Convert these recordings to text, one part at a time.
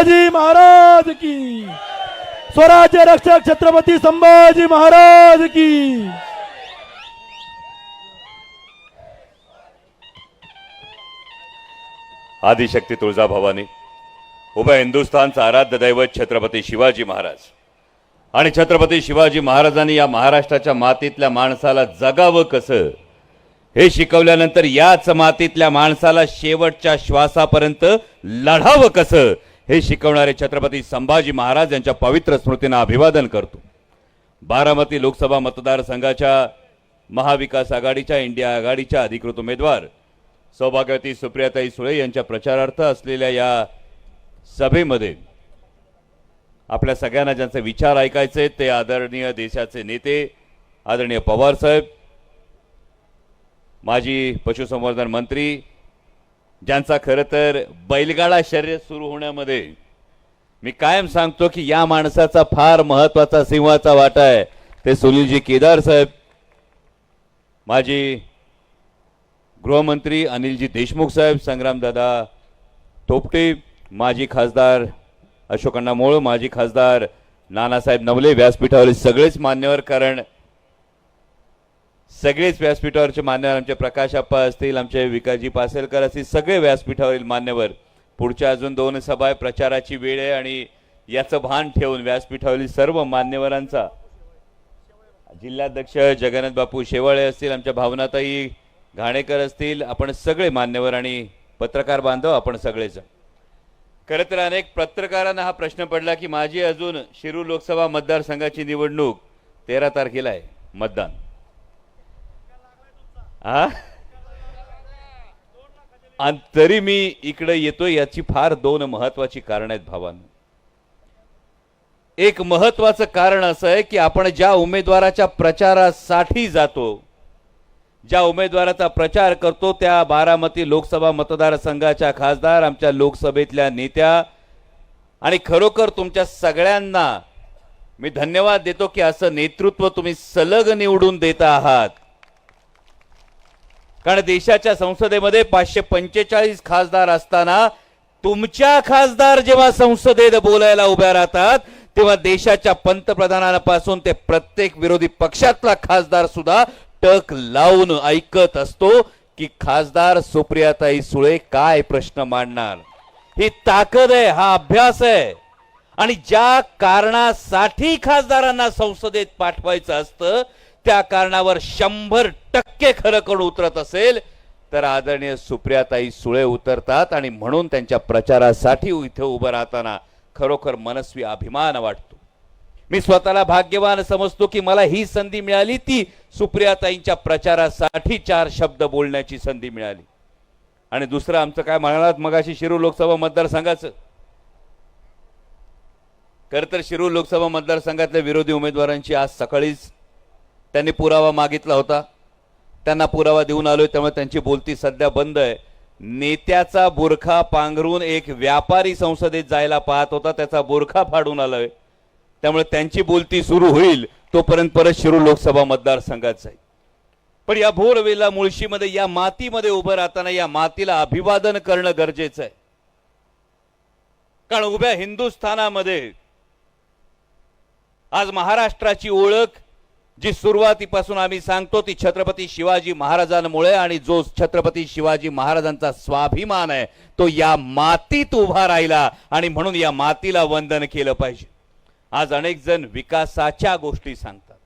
संभाजी महाराज की। स्वराज्य रक्षक छत्रपती संभाजी महाराज की। आदिशक्ती तुळजाभवानी उभय हिंदुस्थानचं आराध्य दैवत छत्रपती शिवाजी महाराज. आणि छत्रपती शिवाजी महाराजांनी या महाराष्ट्राच्या मातीतल्या माणसाला जगावं कसं हे शिकवल्यानंतर याच मातीतल्या माणसाला शेवटच्या श्वासापर्यंत लढावं कसं हे शिकवणारे छत्रपती संभाजी महाराज यांच्या पवित्र स्मृतींना अभिवादन करतो. बारामती लोकसभा मतदारसंघाच्या महाविकास आघाडीच्या इंडिया आघाडीच्या अधिकृत उमेदवार सौभाग्यवती सुप्रियाताई सुळे यांच्या प्रचारार्थ असलेल्या या सभेमध्ये आपल्या सगळ्यांना ज्यांचे विचार ऐकायचे ते आदरणीय देशाचे नेते आदरणीय पवार साहेब माजी पशुसंवर्धन मंत्री ज्यांचा खरं तर बैलगाडा शर्यत सुरू होण्यामध्ये मी कायम सांगतो की या माणसाचा फार महत्त्वाचा सिंहाचा वाटा आहे. ते सुनीलजी केदार साहेब माजी गृहमंत्री अनिलजी देशमुख साहेब संग्रामदादा तोपटे माजी खासदार अशोकण्णा मोळ माजी खासदार नानासाहेब नवले व्यासपीठावरील सगळेच मान्यवर कारण सगळेच व्यासपीठावरचे मान्यवर आमचे प्रकाश आप्पा असतील आमचे विकासजी पासेलकर असतील सगळे व्यासपीठावरील मान्यवर. पुढच्या अजून दोन सभा आहे प्रचाराची वेळ आहे आणि याचं भान ठेवून व्यासपीठावरील सर्व मान्यवरांचा. जिल्हाध्यक्ष जगन्नाथ बापू शेवाळे असतील आमच्या भावनाताई घाणेकर असतील आपण सगळे मान्यवर आणि पत्रकार बांधव आपण सगळेच खरं तर अनेक पत्रकारांना हा प्रश्न पडला की माझी अजून शिरू लोकसभा मतदारसंघाची निवडणूक तेरा तारखेला आहे मतदान. आणि तरी मी इकडे येतोय याची फार दोन महत्वाची कारण आहेत भावांनो. एक महत्वाचं कारण असं आहे की आपण ज्या उमेदवाराच्या प्रचारासाठी जातो ज्या उमेदवाराचा प्रचार करतो त्या बारामती लोकसभा मतदारसंघाच्या खासदार आमच्या लोकसभेतल्या नेत्या आणि खरोखर तुमच्या सगळ्यांना मी धन्यवाद देतो की असं नेतृत्व तुम्ही सलग निवडून देत आहात. कारण देशाच्या संसदेमध्ये पाचशे पंचेचाळीस खासदार असताना तुमच्या खासदार जेव्हा संसदेत बोलायला उभ्या राहतात तेव्हा देशाच्या पंतप्रधानांपासून ते प्रत्येक विरोधी पक्षातला खासदार सुद्धा टक लावून ऐकत असतो की खासदार सुप्रियाताई सुळे काय प्रश्न मांडणार? ही ताकद आहे हा अभ्यास आहे. आणि ज्या कारणासाठी खासदारांना संसदेत पाठवायचं असतं त्या कारणावर शंभर टक्के खरं करून उतरत असेल तर आदरणीय सुप्रियाताई सुळे उतरतात आणि म्हणून त्यांच्या प्रचारासाठी इथे उभं राहताना खरोखर मनस्वी अभिमान वाटतो. मी स्वतःला भाग्यवान समजतो की मला ही संधी मिळाली ती सुप्रियाताईंच्या प्रचारासाठी चार शब्द बोलण्याची संधी मिळाली. आणि दुसरं आमचं काय म्हणालात मगाशी शिरू लोकसभा मतदारसंघाचं? खरं तर शिरूर लोकसभा मतदारसंघातल्या विरोधी उमेदवारांची आज सकाळीच त्यांनी पुरावा मागितला होता. त्यांना पुरावा देऊन आलोय त्यामुळे त्यांची बोलती सध्या बंद आहे. नेत्याचा बुरखा पांघरून एक व्यापारी संसदेत जायला पाहत होता त्याचा बुरखा फाडून आलोय. त्यामुळे त्यांची बोलती सुरू होईल तोपर्यंत परत शिरू लोकसभा मतदारसंघात जाईल. पण या भोरवेला मुळशीमध्ये या मातीमध्ये उभं राहताना या मातीला अभिवादन करणं गरजेचं आहे. कारण उभ्या हिंदुस्थानामध्ये आज महाराष्ट्राची ओळख जी सुरुवातीपासून आम्ही सांगतो ती छत्रपती शिवाजी महाराजांमुळे आणि जो छत्रपती शिवाजी महाराजांचा स्वाभिमान आहे तो या मातीत उभा राहिला आणि म्हणून या मातीला वंदन केलं पाहिजे. आज अनेक जण विकासाच्या गोष्टी सांगतात.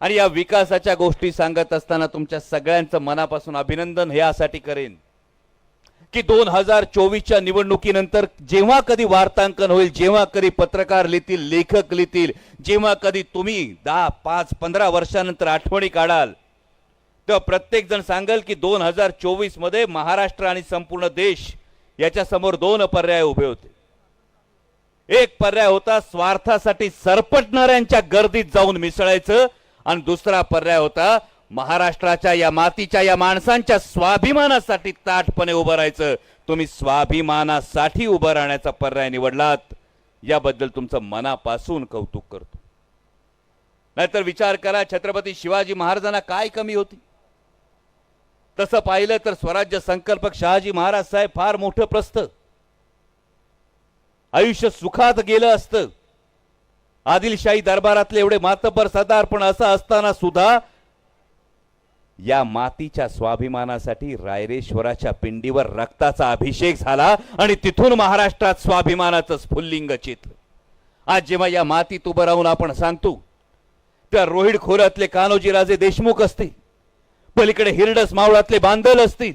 आणि या विकासाच्या गोष्टी सांगत असताना तुमच्या सगळ्यांचं मनापासून अभिनंदन यासाठी करेन. की दोन हजार चोवीसच्या निवडणुकीनंतर जेव्हा कधी वार्तांकन होईल जेव्हा कधी पत्रकार लिहितील लेखक लिहितील जेव्हा कधी तुम्ही दहा पाच पंधरा वर्षानंतर आठवणी काढाल तेव्हा प्रत्येक जण सांगेल की दोन हजार चोवीसमध्ये महाराष्ट्र आणि संपूर्ण देश याच्या समोर दोन पर्याय उभे होते. एक पर्याय होता स्वार्थासाठी सरपटणाऱ्यांच्या गर्दीत जाऊन मिसळायचं आणि दुसरा पर्याय होता महाराष्ट्राच्या या मातीच्या या माणसांच्या स्वाभिमानासाठी ताठपणे उभं राहायचं. तुम्ही स्वाभिमानासाठी उभं राहण्याचा पर्याय निवडलात. याबद्दल तुमचं मनापासून कौतुक करतो. नाहीतर विचार करा छत्रपती शिवाजी महाराजांना काय कमी होती? तसं पाहिलं तर स्वराज्य संकल्पक शहाजी महाराज साहेब फार मोठं प्रस्थ. आयुष्य सुखात गेलं असतं. आदिलशाही दरबारातले एवढे मातबर सरदार पण असं असताना सुद्धा या मातीच्या स्वाभिमानासाठी रायरेश्वराच्या पिंडीवर रक्ताचा अभिषेक झाला आणि तिथून महाराष्ट्रात स्वाभिमानाचं स्फुल्लिंग चित्र आज जेव्हा या मातीत उभं राहून आपण सांगतो त्या रोहिड खोऱ्यातले कान्होजीराजे देशमुख असतील पलीकडे हिरडस मावळातले बांधल असतील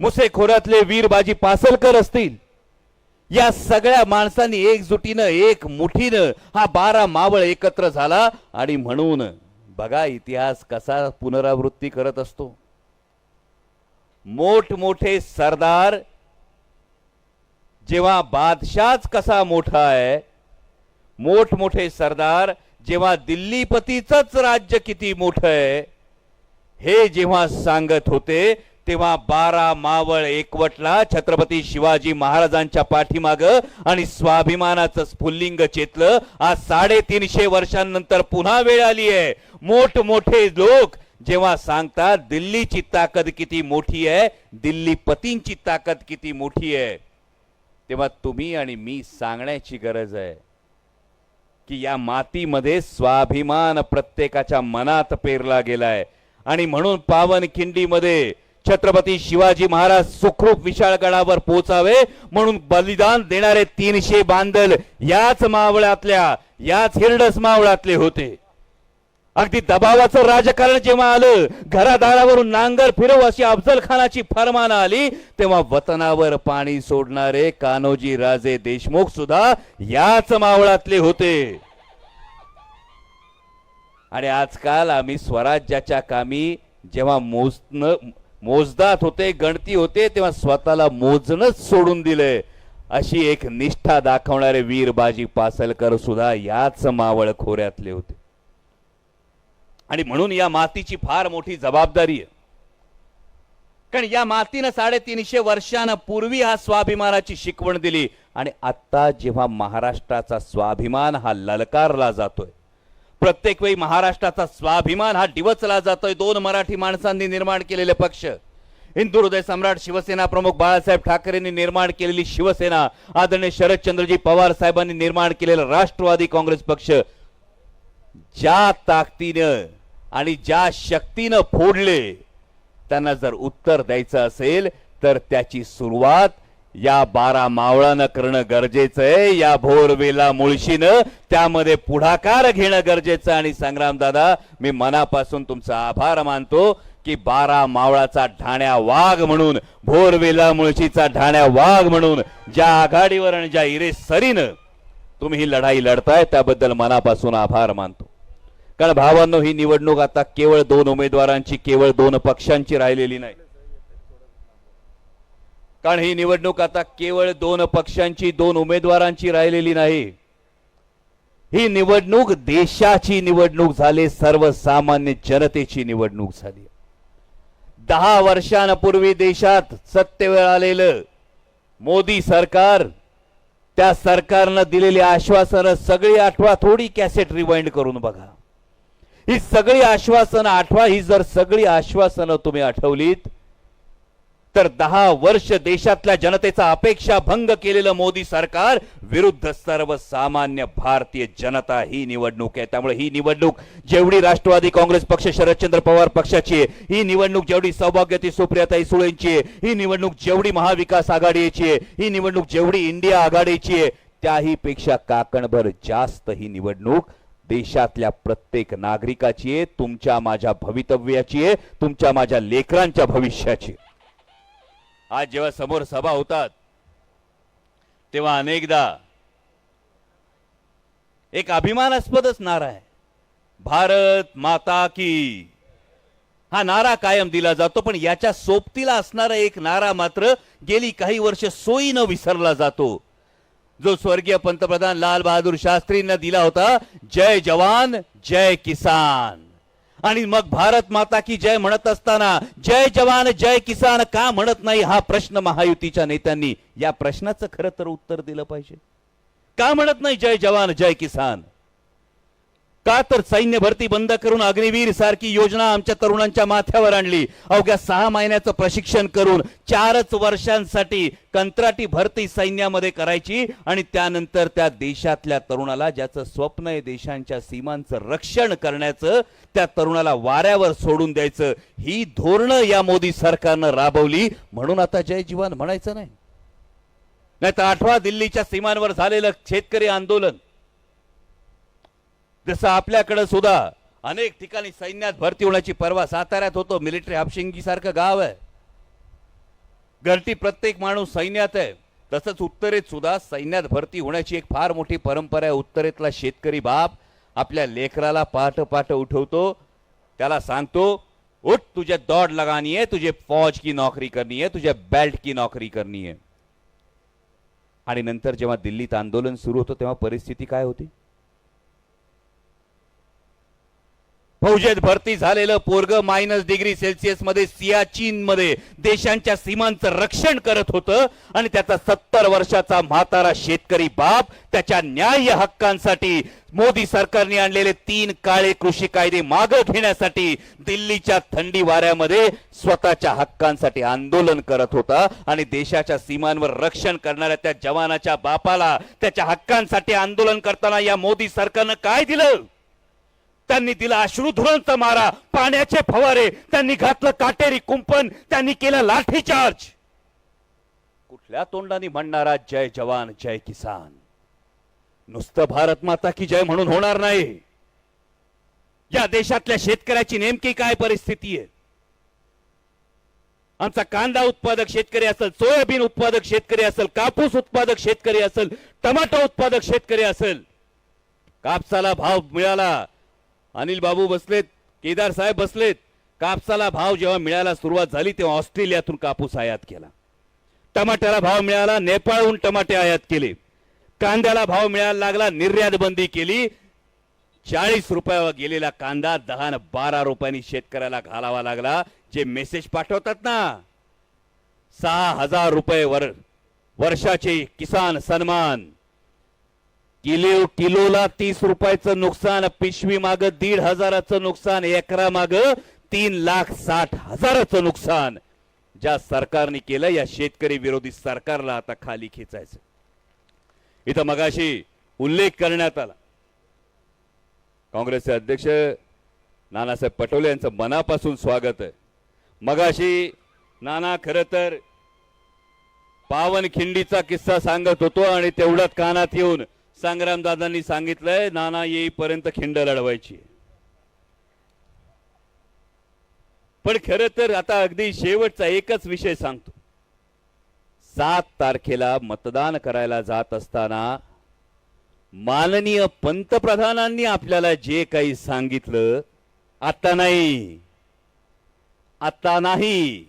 मुसे खोऱ्यातले वीरबाजी पासलकर असतील या सगळ्या माणसांनी एकजुटीनं एक मुठीनं हा बारा मावळ एकत्र झाला आणि म्हणून बघा इतिहास कसा पुनरावृत्ती करत असतो. मोठमोठे सरदार जेव्हा बादशाच कसा मोठा आहे मोठमोठे सरदार जेव्हा दिल्लीपतीच राज्य किती मोठं आहे हे जेव्हा सांगत होते तेव्हा बारा मावळ एकवटला छत्रपती शिवाजी महाराजांच्या पाठीमाग आणि स्वाभिमानाचं स्फुल्लिंग चेतलं. आज साडेतीनशे वर्षांनंतर पुन्हा वेळ आली आहे. मोठमोठे लोक जेव्हा सांगतात दिल्लीची ताकद किती मोठी आहे? दिल्ली पतींची ताकद किती मोठी आहे? तेव्हा तुम्ही आणि मी सांगण्याची गरज आहे की या मातीमध्ये स्वाभिमान प्रत्येकाच्या मनात पेरला गेलाय. आणि म्हणून पावनखिंडीमध्ये छत्रपती शिवाजी महाराज सुखरूप विशाळगडावर पोहोचावे म्हणून बलिदान देणारे तीनशे बांधल याच मावळातल्या याच हिरडस मावळातले होते. अगदी दबावाचं राजकारण जेव्हा आलं घरादारावरून नांगर फिरव अशी अफजल खानाची फरमानं आली तेव्हा वतनावर पाणी सोडणारे कान्होजी राजे देशमुख सुद्धा याच मावळातले होते. आणि आजकाल आम्ही स्वराज्याच्या कामी जेव्हा मोजणं मोजदात होते गणती होते तेव्हा स्वतःला मोजणंच सोडून दिलंय अशी एक निष्ठा दाखवणारे वीरबाजी पासलकर सुद्धा याच मावळ खोऱ्यातले होते. आणि म्हणून या मातीची फार मोठी जबाबदारी आहे. कारण या मातीनं साडेतीनशे वर्षानं पूर्वी हा स्वाभिमानाची शिकवण दिली. आणि आता जेव्हा महाराष्ट्राचा स्वाभिमान हा ललकारला जातोय प्रत्येक वेळी महाराष्ट्राचा स्वाभिमान हा डिवचला जातोय. दोन मराठी माणसांनी निर्माण केलेले पक्ष. हिंदू हृदय सम्राट शिवसेना प्रमुख बाळासाहेब ठाकरेंनी निर्माण केलेली शिवसेना आदरणीय शरदचंद्रजी पवार साहेबांनी निर्माण केलेला राष्ट्रवादी काँग्रेस पक्ष. ज्या ताकदीनं आणि ज्या शक्तीनं फोडले त्यांना जर उत्तर द्यायचं असेल तर त्याची सुरुवात या बारा मावळानं करणं गरजेचं आहे. या भोरवेला मुळशीनं त्यामध्ये पुढाकार घेणं गरजेचं आणि संग्राम दादा मी मनापासून तुमचा आभार मानतो की बारा मावळाचा ढाण्या वाघ म्हणून भोरवेला मुळशीचा ढाण्या वाघ म्हणून ज्या आघाडीवर आणि ज्या इरेसरीनं तुम्ही ही लढाई लढताय त्याबद्दल मनापासून आभार मानतो. कारण भावांनो ही निवडणूक आता केवळ दोन उमेदवारांची केवळ दोन पक्षांची राहिलेली नाही. कारण ही निवडणूक आता केवळ दोन पक्षांची दोन उमेदवारांची राहिलेली नाही. ही निवडणूक देशाची निवडणूक झाली सर्वसामान्य जनतेची निवडणूक झाली. दहा वर्षांपूर्वी देशात सत्तेवर आलेलं मोदी सरकार त्या सरकारनं दिलेली आश्वासनं सगळी आठवा थोडी कॅसेट रिवाइंड करून बघा. ही सगळी आश्वासनं आठवा ही जर सगळी आश्वासनं तुम्ही आठवलीत तर दहा वर्ष देशातल्या जनतेचा अपेक्षा भंग केलेलं मोदी सरकार विरुद्ध सर्वसामान्य भारतीय जनता ही निवडणूक आहे त्यामुळे ही निवडणूक जेवढी राष्ट्रवादी काँग्रेस पक्ष शरदचंद्र पवार पक्षाची आहे ही निवडणूक जेवढी सौभाग्यती सुप्रियाताई सुळेंची आहे ही निवडणूक जेवढी महाविकास आघाडीची आहे ही निवडणूक जेवढी इंडिया आघाडीची आहे त्याही पेक्षा काकणभर जास्त ही निवडणूक देशातल्या प्रत्येक नागरिकाची आहे तुमच्या माझ्या भवितव्याची आहे तुमच्या माझ्या लेकरांच्या भविष्याची आहे. आज जेव्हा समोर सभा होतात तेव्हा अनेकदा एक अभिमानास्पदच नारा आहे. भारत माता की हा नारा कायम दिला जातो पण याच्या सोबतीला असणारा एक नारा मात्र गेली काही वर्ष सोयीनं विसरला जातो. जो स्वर्गीय पंतप्रधान लाल बहादूर शास्त्रींना दिला होता जय जवान जय किसान. आणि मग भारत माता की जय म्हणत असताना जय जवान जय किसान का म्हणत नाही? हा प्रश्न महायुतीच्या नेत्यांनी. या प्रश्नाचं खरं तर उत्तर दिलं पाहिजे. का म्हणत नाही जय जवान जय किसान का तर सैन्य भरती बंद करून अग्निवीर सारखी योजना आमच्या तरुणांच्या माथ्यावर आणली? अवघ्या सहा महिन्याचं प्रशिक्षण करून चारच वर्षांसाठी कंत्राटी भरती सैन्यामध्ये करायची आणि त्यानंतर त्या देशातल्या तरुणाला ज्याचं स्वप्न आहे देशांच्या सीमांचं रक्षण करण्याचं त्या तरुणाला वाऱ्यावर सोडून द्यायचं. ही धोरणं या मोदी सरकारनं राबवली. म्हणून आता जय जीवन म्हणायचं नाही. नाही तर आठवा दिल्लीच्या सीमांवर झालेलं शेतकरी आंदोलन. जसं आपल्याकडं सुद्धा अनेक ठिकाणी सैन्यात भरती होण्याची परवा साताऱ्यात होतो. मिलिटरी हापशिंगी सारखं गाव आहे. घरटी प्रत्येक माणूस सैन्यात आहे. तसंच उत्तरेत सुद्धा सैन्यात भरती होण्याची एक फार मोठी परंपरा आहे. उत्तरेतला शेतकरी बाप आपल्या लेकराला पाठ पाठ उठवतो. त्याला सांगतो उठ तुझे दौड़ लगानी है तुझे फौज की नौकरी करनी है तुझे बेल्ट की नौकरी करनी है आणि नंतर जेव्हा दिल्लीत आंदोलन सुरू होतं तेव्हा परिस्थिती काय होती? फौजेत भरती झालेलं पोरग मायनस डिग्री सेल्सिअसमध्ये सियाचीन मध्ये देशांच्या सीमांचं रक्षण करत होतं आणि त्याचा सत्तर वर्षाचा म्हातारा शेतकरी बाप त्याच्या न्याय्य हक्कांसाठी मोदी सरकारने आणलेले तीन काळे कृषी कायदे मागं घेण्यासाठी दिल्लीच्या थंडी वाऱ्यामध्ये स्वतःच्या हक्कांसाठी आंदोलन करत होता आणि देशाच्या सीमांवर रक्षण करणाऱ्या त्या जवानाच्या बापाला त्याच्या हक्कांसाठी आंदोलन करताना या मोदी सरकारनं काय दिलं? त्यांनी दिला अश्रुधुरांचा मारा. पाण्याचे फवारे त्यांनी घातलं काटेरी कुंपण त्यांनी केलं लाठीचार्ज कुठल्या तोंडाने म्हणणारा जय जवान जय किसान? नुसतं भारत माता की जय म्हणून होणार नाही. या देशातल्या शेतकऱ्याची नेमकी काय परिस्थिती आहे? आमचा कांदा उत्पादक शेतकरी असेल सोयाबीन उत्पादक शेतकरी असेल कापूस उत्पादक शेतकरी असेल टमाटो उत्पादक शेतकरी असेल कापसाला भाव मिळाला. अनिल बाबू बसलेत केदार साहेब बसलेत. कापसाला भाव जेव्हा मिळायला सुरुवात झाली तेव्हा ऑस्ट्रेलियातून कापूस आयात केला. टमाट्याला भाव मिळाला नेपाळहून टमाटे आयात केले. कांद्याला भाव मिळायला लागला निर्यात बंदी केली. चाळीस रुपयावर गेलेला कांदा दहा न बारा रुपयांनी शेतकऱ्याला घालावा लागला. जे मेसेज पाठवतात ना सहा हजार रुपये वर वर्षाचे किसान सन्मान. किलो किलोला तीस रुपयाचं नुकसान पिशवी माग दीड हजाराचं नुकसान एकरा माग तीन लाख साठ हजाराचं नुकसान. ज्या सरकारने केलं या शेतकरी विरोधी सरकारला आता खाली खेचायचं. इथं मगाशी उल्लेख करण्यात आला. काँग्रेसचे अध्यक्ष नानासाहेब पटोले यांचं मनापासून स्वागत आहे. मगाशी नाना खरं तर पावनखिंडीचा किस्सा सांगत होतो आणि तेवढ्यात कानात येऊन संग्रामदादांनी सांगितलंय नाना येईपर्यंत खिंड लढवायची. पण खरं तर आता अगदी शेवटचा एकच विषय सांगतो. सात तारखेला मतदान करायला जात असताना माननीय पंतप्रधानांनी आपल्याला जे काही सांगितलं आता नाही. आता नाही.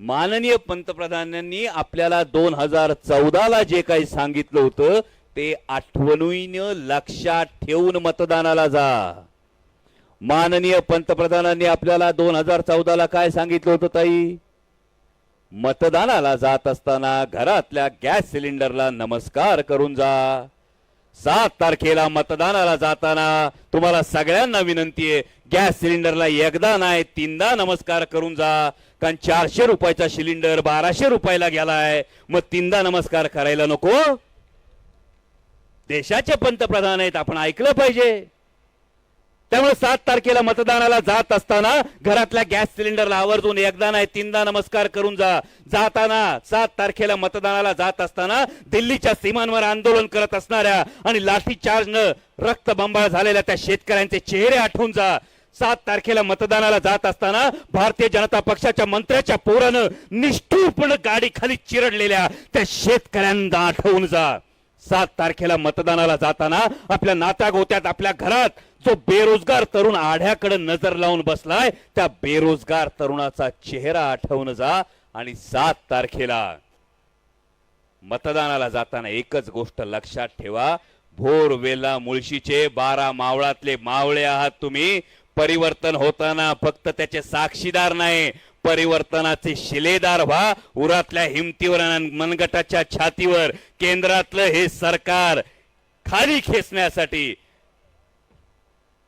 माननीय पंतप्रधानांनी आपल्याला दोन हजार चौदाला जे काही सांगितलं होतं ते आठवणीनं लक्षात ठेवून मतदानाला जा. माननीय पंतप्रधानांनी आपल्याला दोन हजार चौदाला काय सांगितलं होतं ताई? मतदानाला जात असताना घरातल्या गॅस सिलेंडरला नमस्कार करून जा. सात तारखेला मतदानाला जाताना तुम्हाला सगळ्यांना विनंती आहे गॅस सिलेंडरला एकदा नाही तीनदा नमस्कार करून जा. कारण चारशे रुपयाचा सिलेंडर बाराशे रुपयाला गेलाय मग तीनदा नमस्कार करायला नको. देशाचे पंतप्रधान आहेत आपण ऐकलं पाहिजे. त्यामुळे सात तारखेला मतदानाला जात असताना घरातल्या गॅस सिलेंडरला आवर्जून एकदा नाही तीनदा नमस्कार करून जा. जाताना सात तारखेला मतदानाला जात असताना दिल्लीच्या सीमांवर आंदोलन करत असणाऱ्या आणि लाठीचार्जनं रक्तबंबाळ झालेल्या त्या शेतकऱ्यांचे चेहरे आठवून जा. सात तारखेला मतदानाला जात असताना भारतीय जनता पक्षाच्या मंत्र्याच्या पोरानं निष्ठूरपणे गाडी खाली चिरडलेल्या त्या शेतकऱ्यांना आठवून जा. सात तारखेला मतदानाला जाताना आपल्या नात्या गोत्यात आपल्या घरात जो बेरोजगार तरुण आढ्याकडे नजर लावून बसलाय त्या बेरोजगार तरुणाचा चेहरा आठवून जा आणि सात तारखेला मतदानाला जाताना एकच गोष्ट लक्षात ठेवा. भोर वेला मुळशीचे बारा मावळातले मावळे आहात तुम्ही. परिवर्तन होताना फक्त त्याचे साक्षीदार नाही परिवर्तनाचे शिलेदार व्हा. उरातल्या हिमतीवर आणि मनगटाच्या छातीवर केंद्रातलं हे सरकार खाली खेचण्यासाठी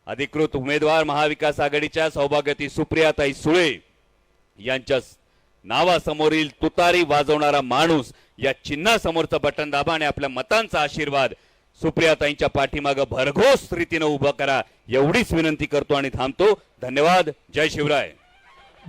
अधिकृत उमेदवार महाविकास आघाडीच्या सौभाग्यती सुप्रियाताई सुळे यांच्या नावासमोरील तुतारी वाजवणारा माणूस या चिन्हासमोरचं बटन दाबा आणि आपल्या मतांचा आशीर्वाद सुप्रियाताईंच्या पाठीमागं भरघोस रीतीनं उभं करा. एवढीच विनंती करतो आणि थांबतो. धन्यवाद. जय शिवराय.